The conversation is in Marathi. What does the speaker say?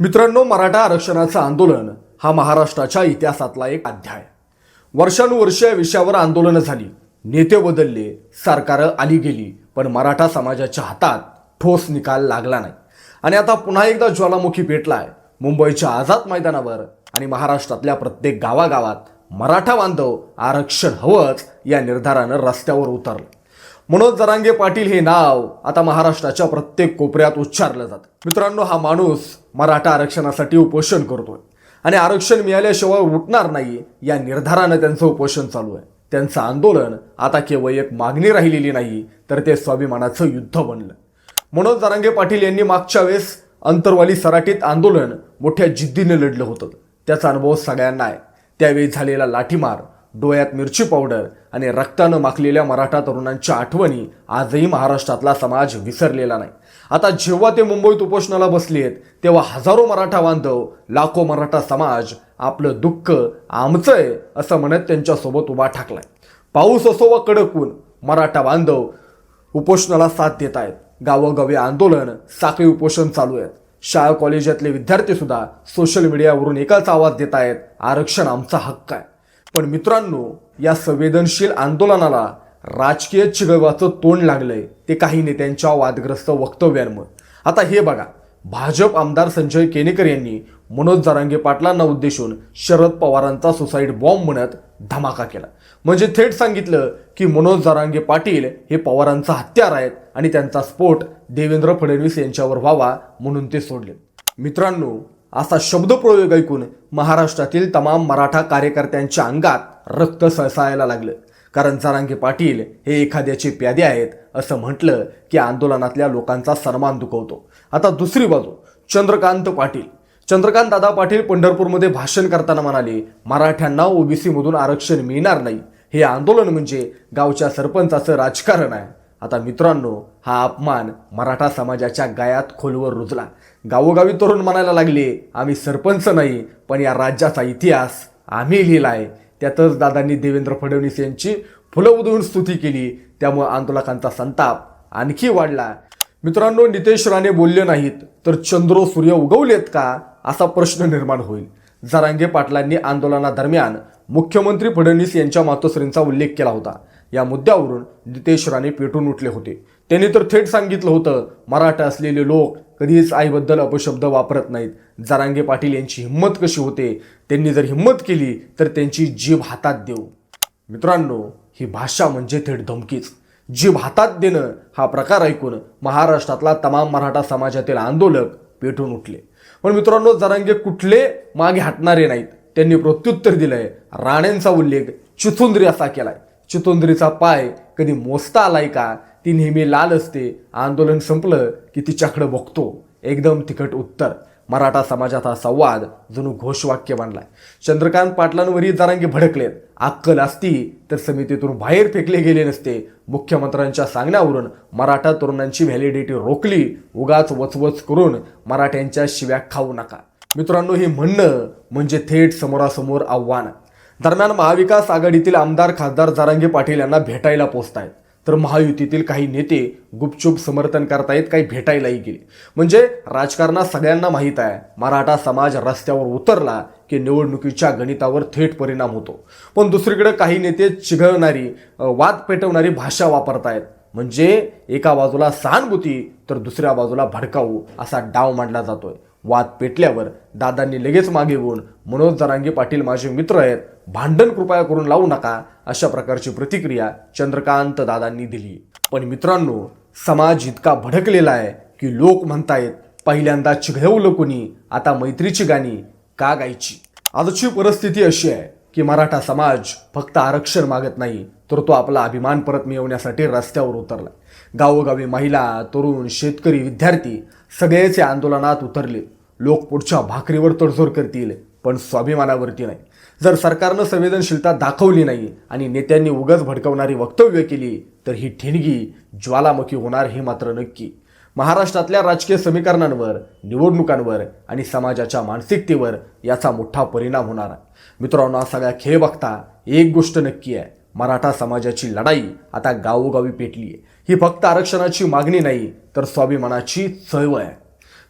मित्रांनो मराठा आरक्षणाचं आंदोलन हा महाराष्ट्राच्या इतिहासातला एक अध्याय. वर्षानुवर्ष या विषयावर आंदोलनं झाली. नेते बदलले सरकारं आली गेली पण मराठा समाजाच्या हातात ठोस निकाल लागला नाही. आणि आता पुन्हा एकदा ज्वालामुखी पेटलाय. मुंबईच्या आझाद मैदानावर आणि महाराष्ट्रातल्या प्रत्येक गावागावात मराठा बांधव आरक्षण हवंच या निर्धारानं रस्त्यावर उतरलं. मनोज जरांगे पाटील हे नाव आता महाराष्ट्राच्या प्रत्येक कोपऱ्यात उच्चारलं जातं. मित्रांनो हा माणूस मराठा आरक्षणासाठी उपोषण करतोय. आणि आरक्षण मिळाल्याशिवाय उठणार नाही या निर्धारानं त्यांचं उपोषण चालू आहे. त्यांचं आंदोलन आता केवळ एक मागणी राहिलेली नाही तर ते स्वाभिमानाचं युद्ध बनलं. मनोज जरांगे पाटील यांनी मागच्या वेळेस अंतरवाली सराटीत आंदोलन मोठ्या जिद्दीने लढलं होतं. त्याचा अनुभव सगळ्यांना आहे. त्यावेळी झालेला लाठीमार डोळ्यात मिरची पावडर आणि रक्तानं माखलेल्या मराठा तरुणांच्या आठवणी आजही महाराष्ट्रातला समाज विसरलेला नाही. आता जेव्हा ते मुंबईत उपोषणाला बसले आहेत तेव्हा हजारो मराठा बांधव लाखो मराठा समाज आपलं दुःख आमचं आहे असं म्हणत त्यांच्यासोबत उभा ठाकलाय. पाऊस असो वा कडक ऊन मराठा बांधव उपोषणाला साथ देत आहेत. गावोगावी आंदोलन साखळी उपोषण चालू आहेत. शाळा कॉलेजातले विद्यार्थीसुद्धा सोशल मीडियावरून एकाच आवाज देत आहेत आरक्षण आमचा हक्क आहे. पण मित्रांनो या संवेदनशील आंदोलनाला राजकीय चिगळवाचं तोंड लागलंय ते काही नेत्यांच्या वादग्रस्त वक्तव्यांमुळे. आता हे बघा भाजप आमदार संजय केनेकर यांनी मनोज जारांगे पाटलांना उद्देशून शरद पवारांचा सुसाईड बॉम्ब म्हणत धमाका केला. म्हणजे थेट सांगितलं की मनोज जारांगे पाटील हे पवारांचा हत्यार आहेत आणि त्यांचा स्फोट देवेंद्र फडणवीस यांच्यावर व्हावा म्हणून ते सोडले. मित्रांनो असा शब्दप्रयोग ऐकून महाराष्ट्रातील तमाम मराठा कार्यकर्त्यांच्या अंगात रक्त सळसळायला लागलं. कारण जरांगे पाटील हे एखाद्याचे प्यादे आहेत असं म्हटलं की आंदोलनातल्या लोकांचा सन्मान दुखवतो. आता दुसरी बाजू चंद्रकांत पाटील. चंद्रकांत दादा पाटील पंढरपूरमध्ये भाषण करताना म्हणाले मराठ्यांना ओबीसीमधून आरक्षण मिळणार नाही. हे आंदोलन म्हणजे गावच्या सरपंचाचं राजकारण आहे. आता मित्रांनो हा अपमान मराठा समाजाच्या गायात खोलवर रुजला. गावोगावी तरुण म्हणायला लागले आम्ही सरपंच नाही पण या राज्याचा इतिहास आम्ही लिहिला आहे त्यातच दादांनी देवेंद्र फडणवीस यांची फुलं उधळून स्तुती केली. त्यामुळे आंदोलकांचा संताप आणखी वाढला. मित्रांनो नितेश राणे बोलले नाहीत तर चंद्र सूर्य उगवलेत का? असा प्रश्न निर्माण होईल. जरांगे पाटलांनी आंदोलनादरम्यान मुख्यमंत्री फडणवीस यांच्या मातोश्रींचा उल्लेख केला होता. या मुद्द्यावरून नितेश राणे पेटून उठले होते. त्यांनी तर थेट सांगितलं होतं मराठा असलेले लोक कधीच आईबद्दल अपशब्द वापरत नाहीत. जरांगे पाटील यांची हिंमत कशी होते? त्यांनी जर हिंमत केली तर त्यांची जीभ हातात देऊ. मित्रांनो ही भाषा म्हणजे थेट धमकीच. जीभ हातात देणं हा प्रकार ऐकून महाराष्ट्रातला तमाम मराठा समाजातील आंदोलक पेटून उठले. पण मित्रांनो जरांगे कुठले मागे हटणारे नाहीत. त्यांनी प्रत्युत्तर दिलंय राणेंचा उल्लेख चिथुंद्री असा केलाय. चितोंद्रीचा पाय कधी मोजता आलाय का? ती नेहमी लाल असते. आंदोलन संपलं की तिच्याकडे बघतो. एकदम तिखट उत्तर. मराठा समाजात हा संवाद जणू घोषवाक्य बनलाय चंद्रकांत पाटलांवरही जरांगी भडकलेत. अक्कल असती तर समितीतून बाहेर फेकले गेले नसते. मुख्यमंत्र्यांच्या सांगण्यावरून मराठा तरुणांची व्हॅलिडिटी रोखली. उगाच वचवच करून मराठ्यांच्या शिव्या खाऊ नका. मित्रांनो हे म्हणणं म्हणजे थेट समोरासमोर आव्हान. दरम्यान महाविकास आघाडीतील आमदार खासदार जारांगे पाटील यांना भेटायला पोचतायत. तर महायुतीतील काही नेते गुपचूप समर्थन करतायत काही भेटायलाही गेले. म्हणजे राजकारणात सगळ्यांना माहीत आहे मराठा समाज रस्त्यावर उतरला की निवडणुकीच्या गणितावर थेट परिणाम होतो. पण दुसरीकडे काही नेते चिघळणारी वाद पेटवणारी भाषा वापरतायत. म्हणजे एका बाजूला सहानुभूती तर दुसऱ्या बाजूला भडकावू असा डाव मांडला जातोय. वाद पेटल्यावर दादांनी लगेच मागे येऊन मनोज जरांगे पाटील माझे मित्र आहेत भांडण कृपया करून लावू नका अशा प्रकारची प्रतिक्रिया चंद्रकांत दादांनी दिली. पण मित्रांनो समाज इतका भडकलेला आहे की लोक म्हणतायत पहिल्यांदा चिघळवलं कोणी आता मैत्रीची गाणी का गायची? आजची परिस्थिती अशी आहे की मराठा समाज फक्त आरक्षण मागत नाही तर तो आपला अभिमान परत मिळवण्यासाठी रस्त्यावर उतरला. गावोगावी महिला तरुण शेतकरी विद्यार्थी सगळेच या आंदोलनात उतरले. लोक पुढच्या भाकरीवर तडजोड करतील पण स्वाभिमानावरती नाही. जर सरकारनं संवेदनशीलता दाखवली नाही आणि नेत्यांनी उगच भडकवणारी वक्तव्य केली तर ही ठिणगी ज्वालामुखी होणार हे मात्र नक्की. महाराष्ट्रातल्या राजकीय समीकरणांवर निवडणुकांवर आणि समाजाच्या मानसिकतेवर याचा मोठा परिणाम होणार. आहे मित्रांनो हा सगळा खेळ बघता एक गोष्ट नक्की आहे. मराठा समाजाची लढाई आता गावोगावी पेटली आहे ही फक्त आरक्षणाची मागणी नाही तर स्वाभिमानाची चळवळ आहे.